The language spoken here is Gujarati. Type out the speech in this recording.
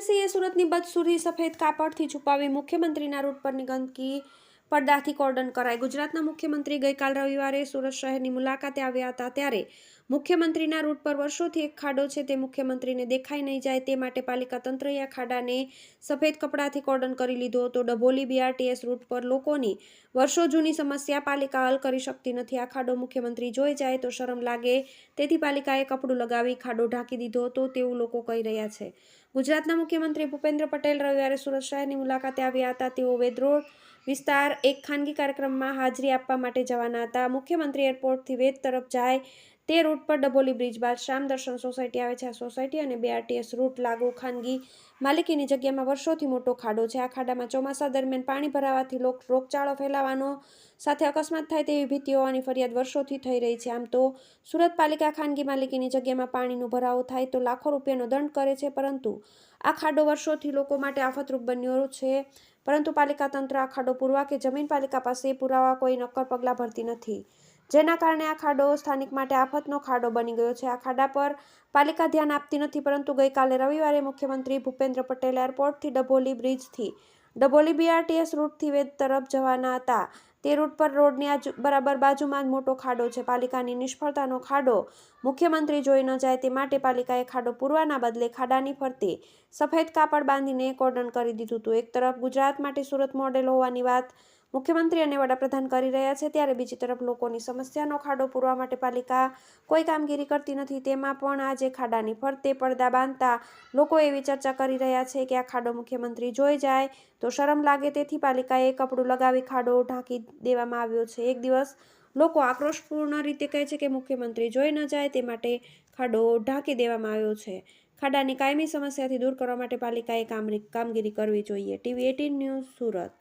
એજન્સીએ સુરતની બદસુરી સફેદ કાપડથી છુપાવી મુખ્યમંત્રીના રૂટ પરની ગંદકી પડદાથી કોર્ડન કરાઈ. ગુજરાતના મુખ્યમંત્રી ગઈકાલ રવિવારે સુરત શહેરની મુલાકાતે આવ્યા હતા ત્યારે મુખ્યમંત્રીના રૂટ પર વર્ષોથી એક ખાડો છે, તે મુખ્યમંત્રીને દેખાઈ નહીં જાય તે માટે પાલિકા તંત્રએ આ ખાડાને સફેદ કપડાથી કોર્ડન કરી લીધો હતો. ડભોલી બીઆરટીએસ રૂટ પર લોકોની વર્ષો જૂની સમસ્યા પાલિકા હલ કરી શકતી નથી. આ ખાડો મુખ્યમંત્રી જોઈ જાય તો શરમ લાગે, તેથી પાલિકાએ કપડું લગાવી ખાડો ઢાંકી દીધો હતો તેવું લોકો કહી રહ્યા છે. ગુજરાતના મુખ્યમંત્રી ભૂપેન્દ્ર પટેલ રવિવારે સુરત શહેરની મુલાકાતે આવ્યા હતા. તેઓ વેદરોડ વિસ્તાર એક ખાનગી કાર્યક્રમમાં હાજરી આપવા માટે જવાના હતા. મુખ્યમંત્રી એરપોર્ટથી વેદ તરફ જાય તે રૂટ પર ડભોલી બ્રિજ બાદ શ્યામ દર્શન સોસાયટી આવે છે. આ સોસાયટી અને બીઆરટીએસ રૂટ લાગુ ખાનગી માલિકીની જગ્યામાં વર્ષોથી મોટો ખાડો છે. આ ખાડામાં ચોમાસા દરમિયાન પાણી ભરાવાથી લોક રોગચાળો ફેલાવાનો સાથે અકસ્માત થાય તેવી ભીતિ હોવાની ફરિયાદ વર્ષોથી થઈ રહી છે. આમ તો સુરત પાલિકા ખાનગી માલિકીની જગ્યામાં પાણીનો ભરાવો થાય તો લાખો રૂપિયાનો દંડ કરે છે. પરંતુ આ ખાડો વર્ષોથી લોકો માટે આફતરૂપ બન્યો છે. પરંતુ પાલિકા તંત્ર આ ખાડો પૂરવા કે જમીન પાલિકા પાસે પુરાવા કોઈ નક્કર પગલાં ભરતી નથી. જેના કારણે આ ખાડો સ્થાનિક માટે આફતનો ખાડો બની ગયો છે. આ ખાડા પર પાલિકા ધ્યાન આપતી નથી, પરંતુ ગઈકાલે રવિવારે મુખ્યમંત્રી ભૂપેન્દ્ર પટેલ એરપોર્ટથી ડભોલી બ્રિજથી, ડભોલી બીઆરટીએસ રૂટથી વેદ તરફ જવાના હતા. તે રૂટ પર રોડની આજુ, બરાબર બાજુમાં જ મોટો ખાડો છે. પાલિકાની નિષ્ફળતાનો ખાડો મુખ્યમંત્રી જોઈ ન જાય તે માટે પાલિકાએ ખાડો પૂરવાના બદલે ખાડાની ફરતે સફેદ કાપડ બાંધીને કોર્ડન કરી દીધું હતું. એક તરફ ગુજરાત માટે સુરત મોડેલ હોવાની વાત મુખ્યમંત્રી અને વડાપ્રધાન કરી રહ્યા છે ત્યારે બીજી તરફ લોકોની સમસ્યાનો ખાડો પૂરવા માટે પાલિકા કોઈ કામગીરી કરતી નથી. તેમાં પણ આજે ખાડાની ફરતે પડદા બાંધતા લોકો એવી ચર્ચા કરી રહ્યા છે કે આ ખાડો મુખ્યમંત્રી જોઈ જાય તો શરમ લાગે. તેથી પાલિકાએ કપડું લગાવી ખાડો ઢાંકી દેવામાં આવ્યો છે. એક દિવસ લોકો આક્રોશપૂર્ણ રીતે કહે છે કે મુખ્યમંત્રી જોઈ ન જાય તે માટે ખાડો ઢાંકી દેવામાં આવ્યો છે. ખાડાની કાયમી સમસ્યાથી દૂર કરવા માટે પાલિકાએ કામગીરી કરવી જોઈએ. TV eighteen news Surat.